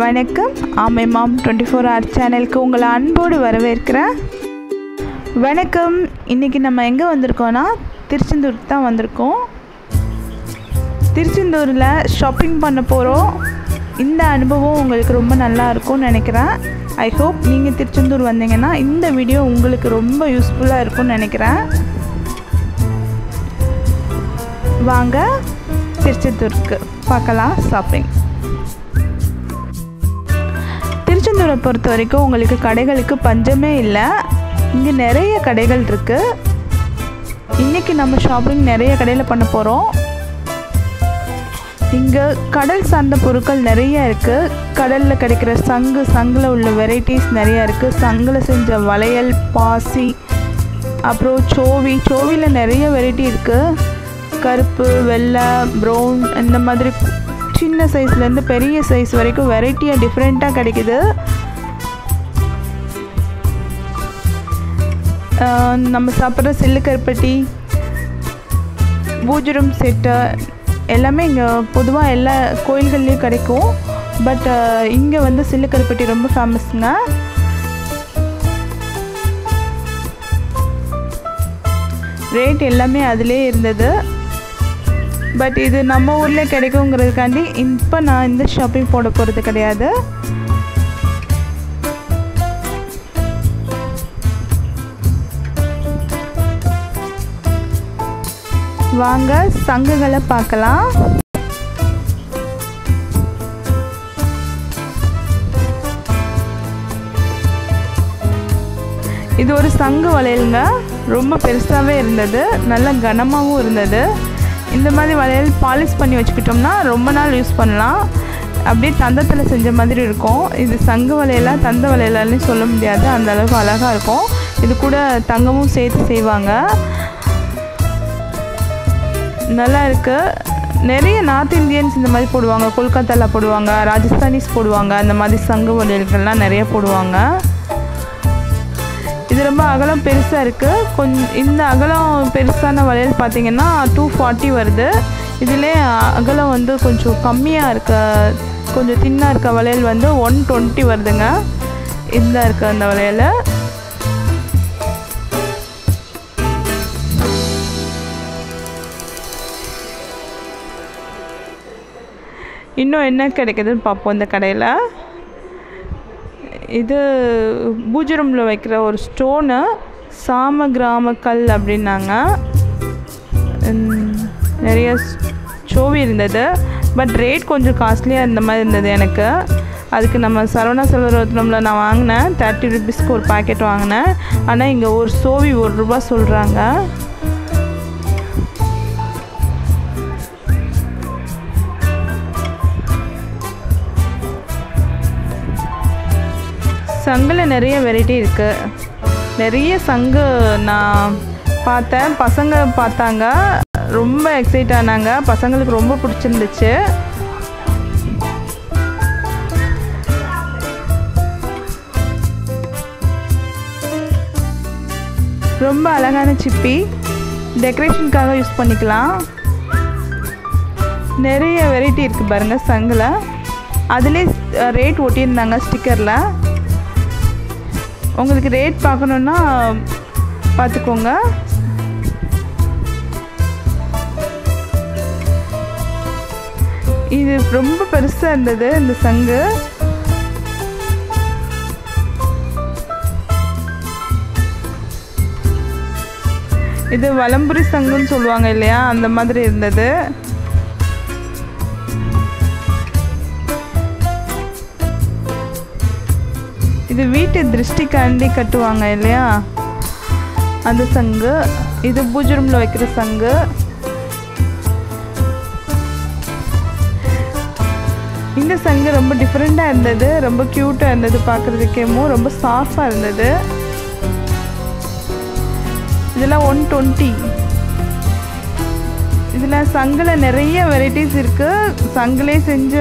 வணக்கம். ஆமை மாம் twenty four hour சேனலுக்கு உங்களை அன்போடு வரவேற்கிறேன் வணக்கம். இன்றைக்கி நம்ம எங்கே வந்திருக்கோன்னா திருச்செந்தூருக்கு தான் வந்திருக்கோம். திருச்செந்தூரில் ஷாப்பிங் பண்ண போகிறோம் இந்த அனுபவம் உங்களுக்கு ரொம்ப நல்லா இருக்கும்னு நினைக்கிறேன். ஐ ஹோப் நீங்கள் திருச்செந்தூர் வந்தீங்கன்னா இந்த வீடியோ உங்களுக்கு ரொம்ப யூஸ்ஃபுல்லாக இருக்கும்னு நினைக்கிறேன். வாங்க திருச்செந்தூருக்கு பார்க்கலாம் ஷாப்பிங் திருச்செந்தூரை பொறுத்த வரைக்கும் உங்களுக்கு கடைகளுக்கு பஞ்சமே இல்லை. இங்கே நிறைய கடைகள் இருக்குது இன்றைக்கி நம்ம ஷாப்பிங் நிறைய கடையில் பண்ண போகிறோம் இங்கே கடல் சார்ந்த பொருட்கள் நிறைய இருக்குது கடலில் கிடைக்கிற சங்கு சங்கில் உள்ள வெரைட்டிஸ் நிறையா இருக்குது சங்கில் செஞ்ச வளையல் பாசி அப்புறம் சோவி சோவியில் நிறைய வெரைட்டி இருக்குது கருப்பு வெள்ளை ப்ரௌன் இந்த மாதிரி சின்ன சைஸ்லேருந்து பெரிய சைஸ் வரைக்கும் வெரைட்டியாக டிஃப்ரெண்ட்டாக கிடைக்குது. நம்ம சாப்பிட்ற சில்லு கருப்பட்டி பூஜரம் செட்டு எல்லாமே இங்கே பொதுவாக எல்லா கோயில்கள்லேயும் கிடைக்கும். பட் இங்கே வந்து சில்லு கருப்பட்டி ரொம்ப ஃபேமஸ்ங்க ரேட் எல்லாமே அதிலே இருந்தது. பட் இது நம்ம ஊரில் கிடைக்குங்கிறதுக்காண்டி இப்போ நான் இந்த ஷாப்பிங் போட போகிறது கிடையாது. வாங்க சங்குகளை பார்க்கலாம். இது ஒரு சங்கு வளையலுங்க. ரொம்ப பெருசாகவே இருந்தது. நல்ல கனமாகவும் இருந்தது. இந்த மாதிரி வளையல் பாலிஷ் பண்ணி வச்சுக்கிட்டோம்னா ரொம்ப நாள் யூஸ் பண்ணலாம். அப்படியே தந்தத்தில் செஞ்ச மாதிரி இருக்கும். இது சங்கு வளையலாக தந்த வளையலான்னு சொல்ல முடியாது. அந்த அளவுக்கு அழகாக இருக்கும். இது கூட தங்கமும் சேர்த்து செய்வாங்க. நல்லா இருக்குது நிறைய நார்த் இந்தியன்ஸ் இந்த மாதிரி போடுவாங்க. கொல்கத்தாவில் போடுவாங்க. ராஜஸ்தானிஸ் போடுவாங்க. அந்த மாதிரி சங்கு வளையல்கள்லாம் நிறைய போடுவாங்க. இது ரொம்ப அகலம் பெருசாக இருக்குது கொஞ்சம் இந்த அகலம் பெருசான வளையல் பார்த்திங்கன்னா டூ ஃபார்ட்டி வருது. இதிலே அகலம் வந்து கொஞ்சம் கம்மியாக இருக்க கொஞ்சம் தின்னாக இருக்க வளையல் வந்து ஒன் டுவெண்ட்டி வருதுங்க. இந்த இருக்க அந்த வளையல். இன்னும் என்ன கிடைக்குதுன்னு பார்ப்போம் இந்த கடையில். இது பூஜை ரூமில் வைக்கிற ஒரு ஸ்டோனு சாம கிராம கல் அப்படின்னாங்க. நிறைய சோவி இருந்தது. பட் ரேட் கொஞ்சம் காஸ்ட்லியாக இருந்த மாதிரி இருந்தது எனக்கு. அதுக்கு நம்ம சரவணா செல்வரத்னமில் நான் வாங்கினேன். தேர்ட்டி ருபீஸ்க்கு ஒரு பாக்கெட் வாங்கினேன். ஆனால் இங்கே ஒரு சோவி ஒரு ரூபா சொல்கிறாங்க சங்கில் நிறைய வெரைட்டி இருக்குது நிறைய சங்கு நான் பார்த்தேன். பசங்க பார்த்தாங்க. ரொம்ப எக்ஸைட் ஆனாங்க. பசங்களுக்கு ரொம்ப பிடிச்சிருந்துச்சு. ரொம்ப அழகான சிப்பி. டெக்கரேஷனுக்காக யூஸ் பண்ணிக்கலாம். நிறைய வெரைட்டி இருக்குது பாருங்கள் சங்கில். அதிலே ரேட் ஒட்டியிருந்தாங்க ஸ்டிக்கரில் உங்களுக்கு ரேட் பார்க்கணுன்னா பார்த்துக்கோங்க. இது ரொம்ப பெருசாக இருந்தது இந்த சங்கு. இது வலம்புரி சங்குன்னு சொல்லுவாங்க இல்லையா? அந்த மாதிரி இருந்தது. இது வீட்டு திருஷ்டிக்காண்டி கட்டுவாங்க இல்லையா? அந்த சங்கு. இது பூஜை ரூமில் வைக்கிற சங்கு. இந்த சங்கு ரொம்ப டிஃப்ரெண்ட்டாக இருந்தது. ரொம்ப க்யூட்டாக இருந்தது பார்க்குறதுக்கேமோ ரொம்ப சாஃப்டாக இருந்தது. இதெல்லாம் ஒன் டுவெண்ட்டி இதில் சங்கில் நிறைய வெரைட்டிஸ் இருக்குது சங்கிலே செஞ்ச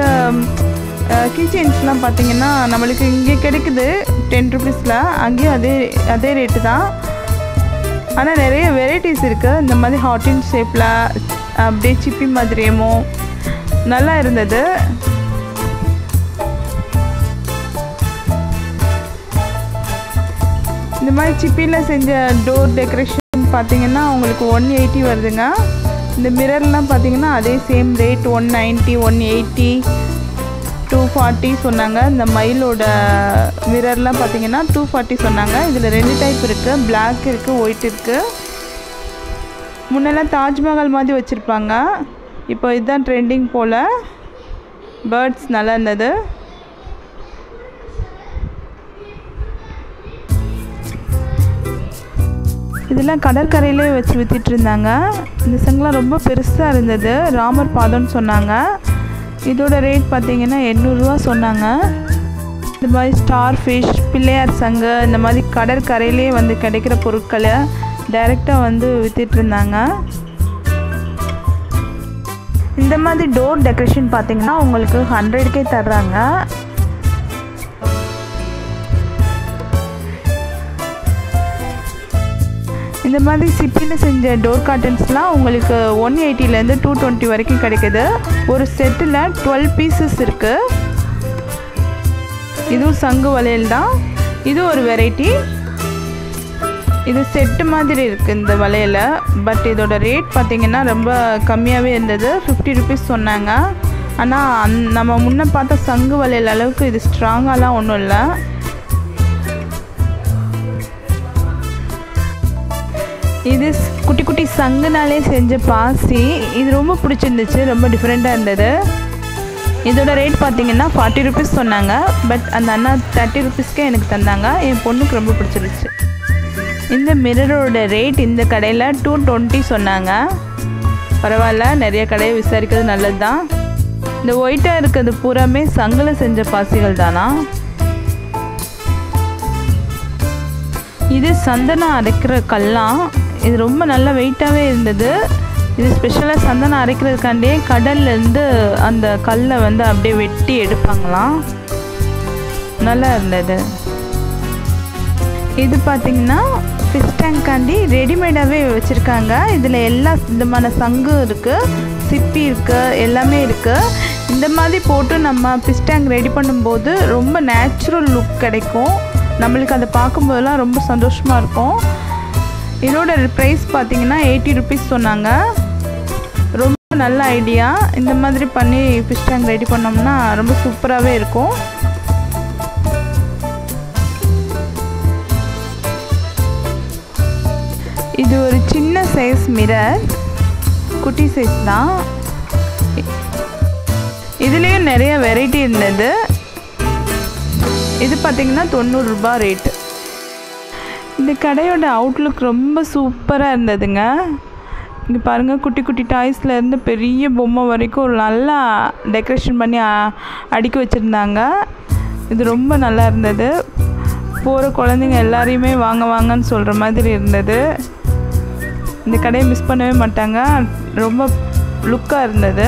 கீச்செயின்ஸ்லாம் பார்த்தீங்கன்னா நம்மளுக்கு இங்கே கிடைக்குது டென் ருபீஸில் அங்கேயும் அதே அதே ரேட்டு தான். ஆனால் நிறைய வெரைட்டிஸ் இருக்குது இந்த மாதிரி ஹாட்டின் ஷேப்பில் அப்படியே சிப்பி மாதிரியேமோ நல்லா இருந்தது. இந்த மாதிரி சிப்பியில் செஞ்ச டோர் டெக்கரேஷன் பார்த்தீங்கன்னா உங்களுக்கு ஒன் எயிட்டி வருதுங்க. இந்த மிரர்லாம் பார்த்தீங்கன்னா அதே same rate one ninety one eighty two forty சொன்னாங்க. இந்த மயிலோட மிரர்லாம் பார்த்தீங்கன்னா டூ ஃபார்ட்டி சொன்னாங்க. இதில் ரெண்டு டைப் இருக்குது பிளாக் இருக்குது ஒயிட் இருக்குது முன்னெல்லாம் தாஜ்மஹால் மாதிரி வச்சுருப்பாங்க. இப்போ இதுதான் ட்ரெண்டிங் போல். பேர்ட்ஸ் நல்லா இருந்தது. இதெல்லாம் கடற்கரையிலே வச்சு விற்றுட்டு இருந்தாங்க. இந்த சங்கெலாம் ரொம்ப பெருசாக இருந்தது. ராமர் பாதம்னு சொன்னாங்க. இதோட ரேட் பார்த்தீங்கன்னா எண்ணூறுரூவா சொன்னாங்க. இந்த மாதிரி ஸ்டார் ஃபிஷ் பிள்ளையார் சங்கு இந்த மாதிரி கடற்கரையிலே வந்து கிடைக்கிற பொருட்களை டைரெக்டாக வந்து விற்றுட்ருந்தாங்க இந்த மாதிரி டோர் டெக்கரேஷன் பார்த்தீங்கன்னா உங்களுக்கு ஹண்ட்ரட்கே தர்றாங்க. இந்த மாதிரி சிப்பியில் செஞ்ச டோர் கார்டன்ஸ்லாம் உங்களுக்கு ஒன் எயிட்டிலேருந்து டூ டுவெண்ட்டி வரைக்கும் கிடைக்குது. ஒரு செட்டில் டுவெல் பீசஸ் இருக்குது இதுவும் சங்கு வளையல் தான். இது ஒரு வெரைட்டி இது செட்டு மாதிரி இருக்குது இந்த வளையல. பட் இதோட ரேட் பார்த்திங்கன்னா ரொம்ப கம்மியாகவே இருந்தது. ஃபிஃப்டி ருபீஸ் சொன்னாங்க. ஆனால் அந் நம்ம முன்ன பார்த்த சங்கு வளையல் அளவுக்கு இது ஸ்ட்ராங்காலாம் ஒன்றும் இல்லை. இது ஸ்- குட்டி குட்டி சங்குனாலே செஞ்ச பாசி. இது ரொம்ப பிடிச்சிருந்துச்சு ரொம்ப டிஃப்ரெண்ட்டாக இருந்தது. இதோட ரேட் பார்த்தீங்கன்னா ஃபார்ட்டி ருபீஸ் சொன்னாங்க. பட் அந்த அண்ணா தேர்ட்டி ருபீஸ்க்கே எனக்கு தந்தாங்க. என் பொண்ணுக்கு ரொம்ப பிடிச்சிருச்சு இந்த மிரரோட ரேட் இந்த கடையில் டூ டுவெண்ட்டி சொன்னாங்க. பரவாயில்ல நிறைய கடையை விசாரிக்கிறது நல்லது தான் இந்த ஒயிட்டாக இருக்கிறது பூராமே சங்கில் செஞ்ச பாசிகள் தானா? இது சந்தனம் அரைக்கிற கல்லாம் இது ரொம்ப நல்ல வெயிட்டாகவே இருந்தது. இது ஸ்பெஷலாக சந்தனம் அரைக்கிறதுக்காண்டியே கடல்லேருந்து அந்த கல்லை வந்து அப்படியே வெட்டி எடுப்பாங்களாம். நல்லா இருந்தது. இது பார்த்தீங்கன்னா ஃபிஷ் டேங்க்காண்டி ரெடிமேடாகவே வச்சுருக்காங்க. இதில் எல்லா விதமான சங்கும் இருக்குது சிப்பி இருக்குது எல்லாமே இருக்குது இந்த மாதிரி போட்டு நம்ம ஃபிஷ் டேங்க் ரெடி பண்ணும்போது ரொம்ப நேச்சுரல் லுக் கிடைக்கும். நம்மளுக்கு அதை பார்க்கும்போதெல்லாம் ரொம்ப சந்தோஷமாக இருக்கும். இதோட ப்ரைஸ் பார்த்தீங்கன்னா எயிட்டி ருபீஸ் சொன்னாங்க. ரொம்ப நல்ல ஐடியா இந்த மாதிரி பண்ணி ஃபிஷ் டேங்க் ரெடி பண்ணோம்னா ரொம்ப சூப்பராகவே இருக்கும். இது ஒரு சின்ன சைஸ் மிரர் குட்டி சைஸ் தான். இதுலேயும் நிறைய வெரைட்டி இருந்தது. இது பார்த்தீங்கன்னா தொண்ணூறுரூபா ரேட்டு இந்த கடையோட அவுட்லுக் ரொம்ப சூப்பராக இருந்ததுங்க. இங்கே பாருங்கள் குட்டி குட்டி டாய்ஸ்லேருந்து பெரிய பொம்மை வரைக்கும் நல்லா டெக்கரேஷன் பண்ணி அடுக்கி வச்சுருந்தாங்க. இது ரொம்ப நல்லா இருந்தது. போகிற குழந்தைங்க எல்லாரையுமே வாங்க வாங்கன்னு சொல்கிற மாதிரி இருந்தது. இந்த கடையை மிஸ் பண்ணவே மாட்டாங்க. ரொம்ப லுக்காக இருந்தது.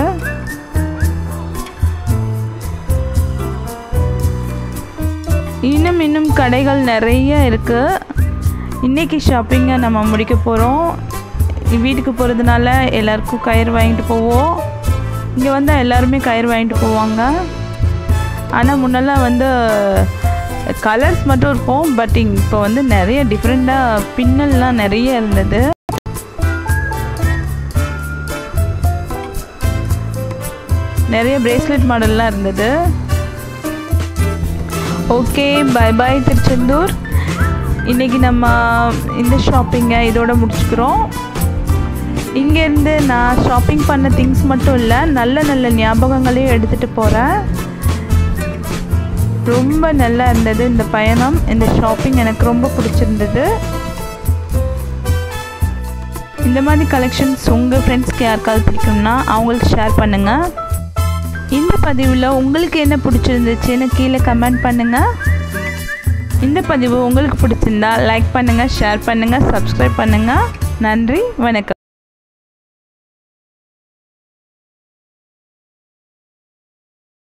இன்னும் இன்னும் கடைகள் நிறைய இருக்குது இன்றைக்கி ஷாப்பிங்கை நம்ம முடிக்க போகிறோம் வீட்டுக்கு போகிறதுனால எல்லாருக்கும் கயிறு வாங்கிட்டு போவோம். இங்கே வந்தால் எல்லாருமே கயிறு வாங்கிட்டு போவாங்க. ஆனால் முன்னெல்லாம் வந்து கலர்ஸ் மட்டும் இருக்கும் பட் இப்போ வந்து நிறைய டிஃப்ரெண்ட்டாக பின்னல்லாம் நிறைய இருந்தது. நிறைய பிரேஸ்லெட் மாடல்லாம் இருந்தது. Okay bye bye Tiruchendur. இன்றைக்கி நம்ம இந்த ஷாப்பிங்கை இதோட முடிச்சுக்கிறோம். இங்கேருந்து நான் ஷாப்பிங் பண்ண திங்ஸ் மட்டும் இல்லை நல்ல நல்ல ஞாபகங்களையும் எடுத்துகிட்டு போகிறேன் ரொம்ப நல்லா இருந்தது இந்த பயணம். இந்த ஷாப்பிங் எனக்கு ரொம்ப பிடிச்சிருந்தது. இந்த மாதிரி கலெக்ஷன்ஸ் உங்கள் ஃப்ரெண்ட்ஸ்க்கு யாருக்காவது பிடிக்கும்னா அவங்களுக்கு ஷேர் பண்ணுங்கள் இந்த பதிவில் உங்களுக்கு என்ன பிடிச்சிருந்துச்சுன்னு கீழே கமெண்ட் பண்ணுங்கள் இந்த பதிவு உங்களுக்கு பிடிச்சிருந்தா லைக் பண்ணுங்கள் ஷேர் பண்ணுங்கள் சப்ஸ்கிரைப் பண்ணுங்கள் நன்றி வணக்கம்.